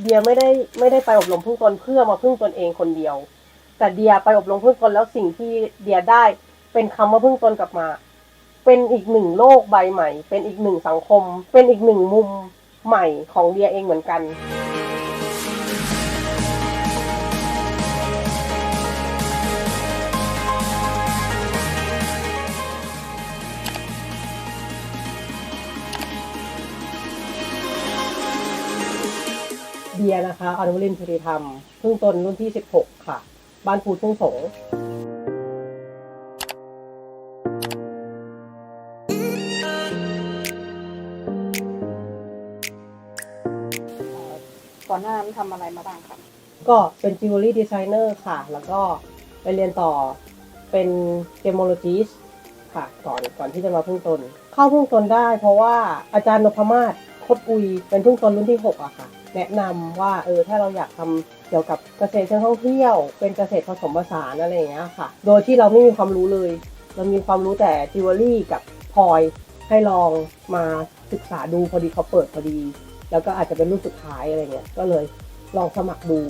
เดียไม่ได้ไม่ได้ไปอบรมพึ่งตนเพื่อมาพึ่งตนเองคนเดียว แต่เดียไปอบรมพึ่งตนแล้วสิ่งที่เดียได้เป็นคำว่าพึ่งตนกลับมา เป็นอีกหนึ่งโลกใบใหม่ เป็นอีกหนึ่งสังคม เป็นอีกหนึ่งมุมใหม่ของเดียเองเหมือนกัน เดียนะคะอนุรินทร์ธุริธรรมพึ่งตนรุ่นที่ 16 ค่ะ บ้านภูทุ่งสงก่อนหน้านั้นทำอะไรมาบ้างครับ ก็เป็นจิวเวลรี่ดีไซเนอร์ค่ะ แล้วก็ไปเรียนต่อเป็นเกมโมโลจิสค่ะก่อนก่อนที่จะมาพึ่งตน เข้าพึ่งตนได้เพราะว่าอาจารย์นพมาศค ดอุยเป็นทุ่งตนรุ่นที่ 6อะค่ะ แนะนำว่าเออถ้าเราอยากทำเกี่ยวกับเกษตรเชิงท่องเที่ยว เป็นเกษตรผสมผสานอะไรอย่างเงี้ยค่ะ โดยที่เราไม่มีความรู้เลย เรามีความรู้แต่จิวเวลรี่กับพลอยให้ลองมาศึกษาดูพอดีเขาเปิดพอดี แล้วก็อาจจะเป็นรุ่นสุดท้ายอะไรเงี้ยก็เลยลองสมัครดู